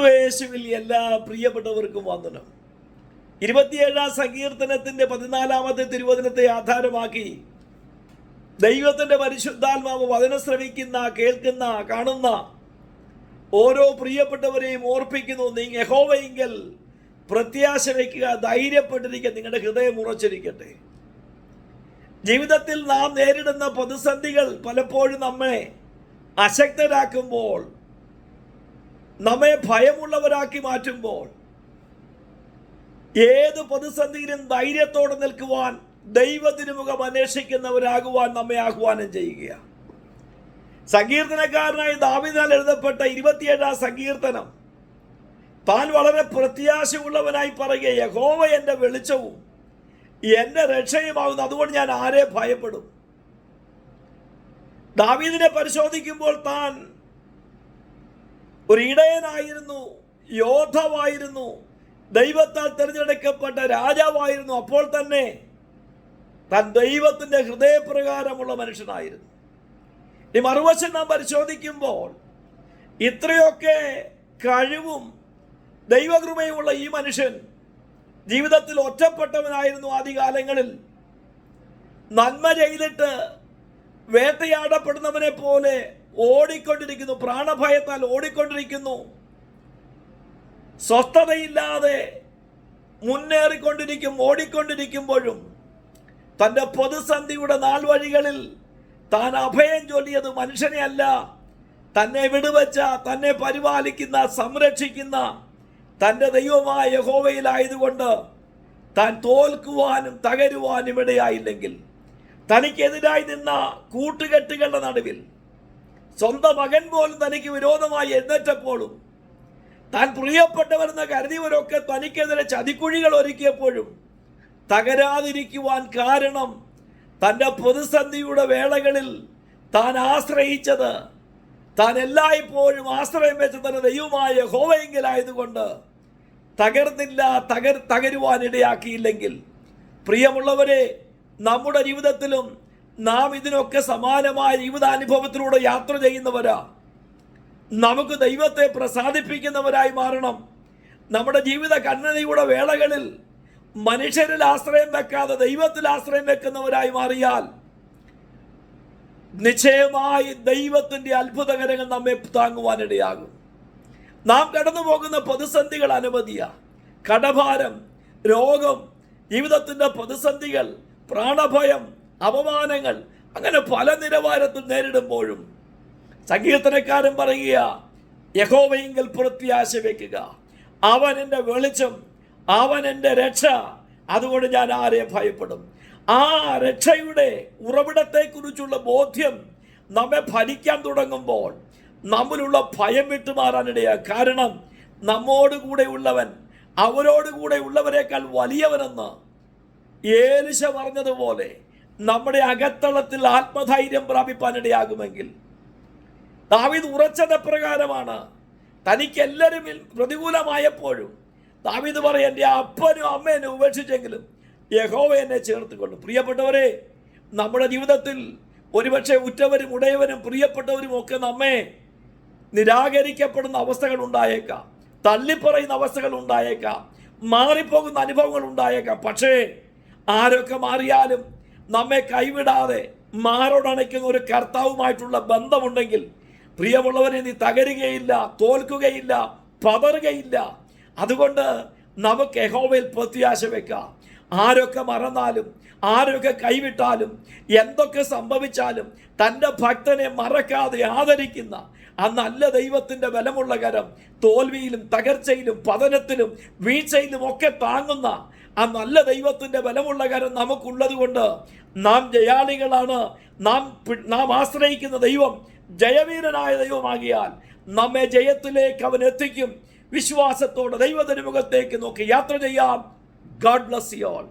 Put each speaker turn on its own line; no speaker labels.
ക്രിസ്തുവേശുവിൽ എല്ലാ പ്രിയപ്പെട്ടവർക്കും വന്ദനം. ഇരുപത്തിയേഴാം സങ്കീർത്തനത്തിന്റെ പതിനാലാമത്തെ തിരുവചനത്തെ ആധാരമാക്കി ദൈവത്തിന്റെ പരിശുദ്ധാത്മാവ് വചനം ശ്രവിക്കുന്ന കേൾക്കുന്ന കാണുന്ന ഓരോ പ്രിയപ്പെട്ടവരെയും ഓർപ്പിക്കുന്നു. നിങ്ങൾ യഹോവയെങ്കിൽ പ്രത്യാശ വയ്ക്കുക ധൈര്യപ്പെട്ടിരിക്കുക നിങ്ങളുടെ ഹൃദയം ഉറച്ചിരിക്കട്ടെ. ജീവിതത്തിൽ നാം നേരിടുന്ന പ്രതിസന്ധികൾ പലപ്പോഴും നമ്മെ അശക്തരാക്കുമ്പോൾ നമ്മെ ഭയമുള്ളവരാക്കി മാറ്റുമ്പോൾ ഏത് പ്രതിസന്ധിയിലും ധൈര്യത്തോടെ നിൽക്കുവാൻ ദൈവത്തിനുമുഖം അന്വേഷിക്കുന്നവരാകുവാൻ നമ്മെ ആഹ്വാനം ചെയ്യുകയാണ് സങ്കീർത്തനക്കാരനായി ദാവിദാൽ എഴുതപ്പെട്ട ഇരുപത്തിയേഴാം സങ്കീർത്തനം താൻ വളരെ പ്രത്യാശയുള്ളവനായി പറയുക യഹോവ എന്റെ വെളിച്ചവും എന്റെ രക്ഷയുമാകുന്നു. അതുകൊണ്ട് ഞാൻ ആരെ ഭയപ്പെടും? ദാവീദിനെ പരിശോധിക്കുമ്പോൾ താൻ ഒരു ഇടയനായിരുന്നു യോദ്ധാവായിരുന്നു ദൈവത്താൽ തിരഞ്ഞെടുക്കപ്പെട്ട രാജാവായിരുന്നു അപ്പോൾ തന്നെ താൻ ദൈവത്തിന്റെ ഹൃദയപ്രകാരമുള്ള മനുഷ്യനായിരുന്നു. ഈ മറുവശം നാം പരിശോധിക്കുമ്പോൾ ഇത്രയൊക്കെ കഴിവും ദൈവകൃപയുമുള്ള ഈ മനുഷ്യൻ ജീവിതത്തിൽ ഒറ്റപ്പെട്ടവനായിരുന്നു ആദ്യകാലങ്ങളിൽ. നന്മ ചെയ്തിട്ട് വേട്ടയാടപ്പെടുന്നവനെ പോലെ ഓടിക്കൊണ്ടിരിക്കുന്നു. പ്രാണഭയത്താൽ ഓടിക്കൊണ്ടിരിക്കുന്നു. സ്വസ്ഥതയില്ലാതെ മുന്നേറിക്കൊണ്ടിരിക്കും ഓടിക്കൊണ്ടിരിക്കുമ്പോഴും തന്റെ പൊതുസന്ധിയുടെ നാൾ വഴികളിൽ താൻ അഭയം ചൊല്ലിയത് മനുഷ്യനെ അല്ല തന്നെ വിടുവച്ച തന്നെ പരിപാലിക്കുന്ന സംരക്ഷിക്കുന്ന തന്റെ ദൈവമായ യഹോവയിലായതുകൊണ്ട് താൻ തോൽക്കുവാനും തകരുവാനും ഇടയായില്ലെങ്കിൽ തനിക്കെതിരായി നിന്ന കൂട്ടുകെട്ടുകളുടെ നടുവിൽ സ്വന്തം മകൻ പോലും തനിക്ക് വിരോധമായി എഴുന്നേറ്റപ്പോഴും താൻ പ്രിയപ്പെട്ടവരെന്ന് കരുതിയവരൊക്കെ തനിക്കെതിരെ ചതിക്കുഴികൾ ഒരുക്കിയപ്പോഴും തകരാതിരിക്കുവാൻ കാരണം തന്റെ പ്രതിസന്ധിയുടെ വേളകളിൽ താൻ ആശ്രയിച്ചത് താൻ എല്ലായ്പ്പോഴും ആശ്രയം വെച്ച തന്നെ ദൈവമായ ഹോവയെങ്കിലായതുകൊണ്ട് തകർന്നില്ല തകർ തകരുവാനിടയാക്കിയില്ലെങ്കിൽ പ്രിയമുള്ളവരെ നമ്മുടെ ജീവിതത്തിലും നാം ഇതിനൊക്കെ സമാനമായ ജീവിതാനുഭവത്തിലൂടെ യാത്ര ചെയ്യുന്നവരാ. നമുക്ക് ദൈവത്തെ പ്രസാദിപ്പിക്കുന്നവരായി മാറണം. നമ്മുടെ ജീവിത കണ്ണനയുടെ വേളകളിൽ മനുഷ്യരിൽ ആശ്രയം വെക്കാതെ ദൈവത്തിൽ ആശ്രയം വെക്കുന്നവരായി മാറിയാൽ നിശ്ചയമായി ദൈവത്തിന്റെ അത്ഭുതകരങ്ങൾ നമ്മെ താങ്ങുവാനിടയാകും. നാം കടന്നു പോകുന്ന പ്രതിസന്ധികൾ അനവധിയ. കടഭാരം രോഗം ജീവിതത്തിന്റെ പ്രതിസന്ധികൾ പ്രാണഭയം അപമാനങ്ങൾ. അങ്ങനെ പല നിലവാരത്തിൽ നേരിടുമ്പോഴും സങ്കീർത്തനക്കാരൻ പറയുക യഹോവയെങ്കിൽ പ്രത്യാശ വയ്ക്കുക അവൻ എന്റെ വെളിച്ചം അവൻ എന്റെ രക്ഷ. അതുകൊണ്ട് ഞാൻ ആരെ ഭയപ്പെടും? ആ രക്ഷയുടെ ഉറവിടത്തെക്കുറിച്ചുള്ള ബോധ്യം നമ്മെ ഭരിക്കാൻ തുടങ്ങുമ്പോൾ നമ്മിലുള്ള ഭയം വിട്ടുമാറാനിടയാ. കാരണം നമ്മോട് കൂടെ ഉള്ളവൻ അവരോട് കൂടെ ഉള്ളവരെക്കാൾ വലിയവനെന്ന് ഏലിശ പറഞ്ഞതുപോലെ നമ്മുടെ അകത്തളത്തിൽ ആത്മധൈര്യം പ്രാപിപ്പാനിടയാകുമെങ്കിൽ. ദാവീദ് ഉറച്ചത് പ്രകാരമാണ്. തനിക്ക് എല്ലാവരും പ്രതികൂലമായപ്പോഴും ദാവീദ് പറയും എന്റെ അപ്പനും അമ്മേനും ഉപേക്ഷിച്ചെങ്കിലും യഹോവ എന്നെ ചേർത്തുകൊള്ളു പ്രിയപ്പെട്ടവരെ നമ്മുടെ ജീവിതത്തിൽ ഒരുപക്ഷെ ഉറ്റവരും ഉടയവരും പ്രിയപ്പെട്ടവരും ഒക്കെ നമ്മെ നിരാകരിക്കപ്പെടുന്ന അവസ്ഥകൾ ഉണ്ടായേക്കാം തള്ളിപ്പറയുന്ന അവസ്ഥകൾ ഉണ്ടായേക്കാം മാറിപ്പോകുന്ന അനുഭവങ്ങൾ ഉണ്ടായേക്കാം. പക്ഷേ ആരൊക്കെ മാറിയാലും നമ്മെ കൈവിടാതെ മാറോടണയ്ക്കുന്ന ഒരു കർത്താവുമായിട്ടുള്ള ബന്ധമുണ്ടെങ്കിൽ പ്രിയമുള്ളവരെ നീ തകരുകയില്ല തോൽക്കുകയില്ല പതറുകയില്ല. അതുകൊണ്ട് നമുക്ക് യഹോവയിൽ പ്രത്യാശ വെക്കാം. ആരൊക്കെ മറന്നാലും ആരൊക്കെ കൈവിട്ടാലും എന്തൊക്കെ സംഭവിച്ചാലും തന്റെ ഭക്തനെ മറക്കാതെ ആദരിക്കുന്ന ആ നല്ല ദൈവത്തിന്റെ ബലമുള്ള കരം തോൽവിയിലും തകർച്ചയിലും പതനത്തിലും വീഴ്ചയിലും ഒക്കെ താങ്ങുന്ന ആ നല്ല ദൈവത്തിന്റെ ബലമുള്ള കരം നമുക്കുള്ളത് കൊണ്ട് നാം ജയാളികളാണ്. നാം നാം ആശ്രയിക്കുന്ന ദൈവം ജയവീരനായ ദൈവമാകിയാൽ നമ്മെ ജയത്തിലേക്ക് അവൻ എത്തിക്കും. വിശ്വാസത്തോടെ ദൈവത്തിന് മുഖത്തേക്ക് നോക്കി യാത്ര ചെയ്യാം. God bless you all